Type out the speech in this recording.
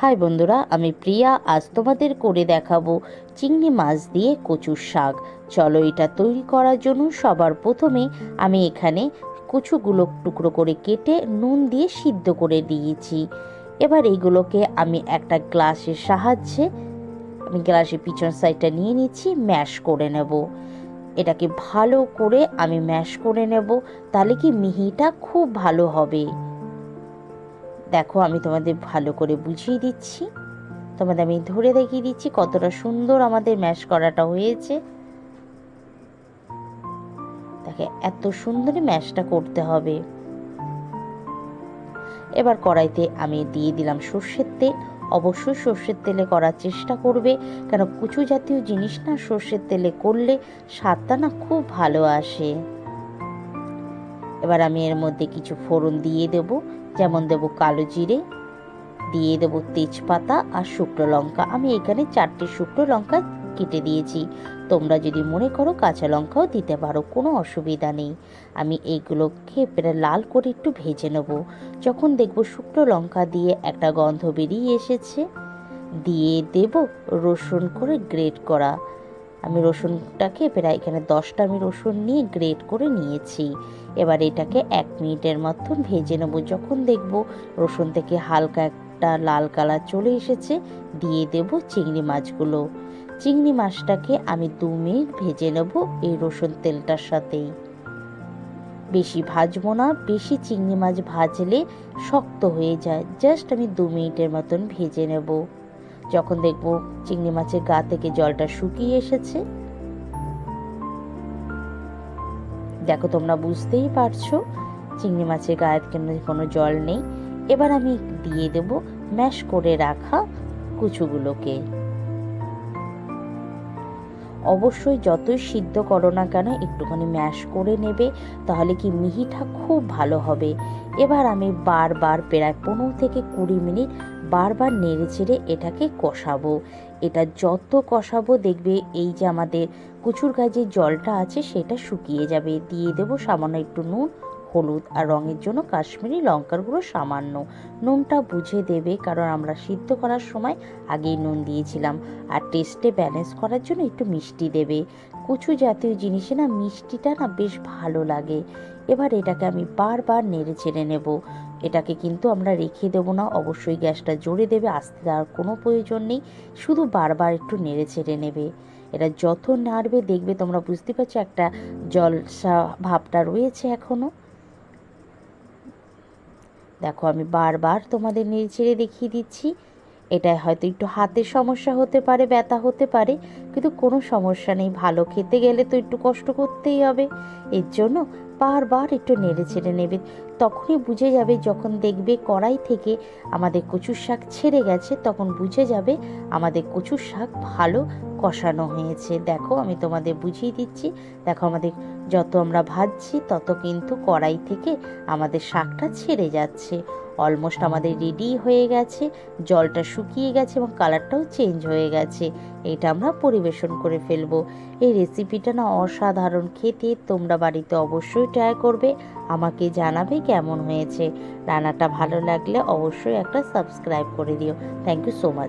High বন্ধুরা, আমি প্রিয়া। আজ তোমাদের করে দেখাবো চিংড়ি মাছ দিয়ে কচুর শাক। চলো এটা তৈরি করার জন্য সবার প্রথমে আমি এখানে কচুগুলো টুকরো করে কেটে নুন দিয়ে সিদ্ধ করে দিয়েছি। এবার এইগুলোকে আমি একটা গ্লাসের সাহায্যে, আমি গ্লাসের পিছন সাইডটা নিয়ে নিচ্ছি, ম্যাশ করে নেব। এটাকে ভালো করে আমি ম্যাশ করে নেব, তাহলে কি মিহিটা খুব ভালো হবে। দেখো, আমি তোমাদের ভালো করে বুঝিয়ে দিচ্ছি। তোমাদের আমি ধরে দেখিয়ে দিচ্ছি কতটা সুন্দর আমাদের ম্যাশ করাটা হয়েছে। দেখে, এত সুন্দরই ম্যাশটা করতে হবে। এবার কড়াইতে আমি দিয়ে দিলাম সর্ষের তেল। অবশ্যই সর্ষের তেলে করার চেষ্টা করবে, কেন কুচু জাতীয় জিনিস না সর্ষের তেলে করলে স্বাদটা না খুব ভালো আসে। এবার আমি এর মধ্যে কিছু ফোড়ন দিয়ে দেব। যেমন দেব কালো জিরে, দিয়ে দেব তেজপাতা আর শুকনো লঙ্কা। আমি এখানে চারটে শুকনো লঙ্কা কেটে দিয়েছি। তোমরা যদি মনে করো কাঁচা লঙ্কাও দিতে পারো, কোনো অসুবিধা নেই। আমি এইগুলোকে প্রায় লাল করে একটু ভেজে নেব। যখন দেখব শুকনো লঙ্কা দিয়ে একটা গন্ধ বেরিয়ে এসেছে, দিয়ে দেব রসুন করে গ্রেট করা। আমি রসুনটাকে প্রায় এখানে দশটা আমি রসুন নিয়ে গ্রেট করে নিয়েছি। এবার এটাকে এক মিনিটের মতন ভেজে নেব। যখন দেখব রসুন থেকে হালকা একটা লাল কালার চলে এসেছে, দিয়ে দেব চিংড়ি মাছগুলো। চিংড়ি মাছটাকে আমি দু মিনিট ভেজে নেব এই রসুন তেলটার সাথেই। বেশি ভাজবো না, বেশি চিংড়ি মাছ ভাজলে শক্ত হয়ে যায়। জাস্ট আমি দু মিনিটের মতন ভেজে নেব। যখন দেখব চিংড়ি মাছের গা থেকে জলটা শুকিয়ে এসেছে। দেখো তোমরা বুঝতেই পারছ, চিংড়ি মাছের গায়ে কোনো জল নেই। এবার আমি দিয়ে দেব ম্যাশ করে রাখা কুচুগুলোকে। অবশ্যই যতই সিদ্ধ করো না কেন, একটুখানি ম্যাশ করে নেবে, তাহলে কি মিহিটা খুব ভালো হবে। এবার আমি বারবার প্রায় পনেরো থেকে কুড়ি মিনিট বারবার নেড়ে চেড়ে এটাকে কষাবো। এটা যত কষাবো দেখবে এই যে আমাদের কুচুর যে জলটা আছে, সেটা শুকিয়ে যাবে। দিয়ে দেবো সামান্য একটু নুন। হলুদ আর রঙের জন্য কাশ্মীরি লঙ্কার গুঁড়ো সামান্য। নুনটা বুঝে দেবে, কারণ আমরা সিদ্ধ করার সময় আগেই নুন দিয়েছিলাম। আর টেস্টে ব্যালেন্স করার জন্য একটু মিষ্টি দেবে। কুচু জাতীয় জিনিসে না মিষ্টিটা না বেশ ভালো লাগে। এবার এটাকে আমি বারবার নেড়ে চেড়ে নেব। এটাকে কিন্তু আমরা রেখে দেবো না, অবশ্যই গ্যাসটা জোরে দেবে, আসতে দেওয়ার কোনো প্রয়োজন নেই, শুধু বারবার একটু নেড়ে ছেড়ে নেবে। এটা যত নাড়বে দেখবে তোমরা বুঝতে পারছ একটা জলসা ভাবটা রয়েছে এখনও দেখো, আমি বারবার তোমাদের নেড়ে ছেড়ে দেখিয়ে দিচ্ছি। এটা হয়তো একটু হাতের সমস্যা হতে পারে, ব্যথা হতে পারে। কিন্তু কোনো সমস্যা নেই। ভালো খেতে গেলে তো একটু কষ্ট করতেই হবে। এর জন্য বারবার একটু নেড়ে ছেড়ে নেবে। তখনই বুঝে যাবে যখন দেখবে কড়াই থেকে আমাদের কচুর শাক ছেড়ে গেছে, তখন বুঝে যাবে আমাদের কচুর শাক ভালো কষানো হয়েছে। দেখো আমি তোমাদের বুঝিয়ে দিচ্ছি। দেখো আমাদের যত আমরা ভাজছি, তত কিন্তু কড়াই থেকে আমাদের শাকটা ছেড়ে যাচ্ছে। অলমোস্ট আমাদের রেডি হয়ে গেছে। জলটা শুকিয়ে গেছে এবং কালারটাও চেঞ্জ হয়ে গেছে। এটা আমরা পরিবেশন করে ফেলব। এই রেসিপিটা না অসাধারণ। খেতে তোমরা বাড়িতে অবশ্যই ট্রাই করবে। আমাকে জানাবে কেমন হয়েছে। রান্নাটা ভালো লাগলে অবশ্যই একটা সাবস্ক্রাইব করে দিও। Thank you so much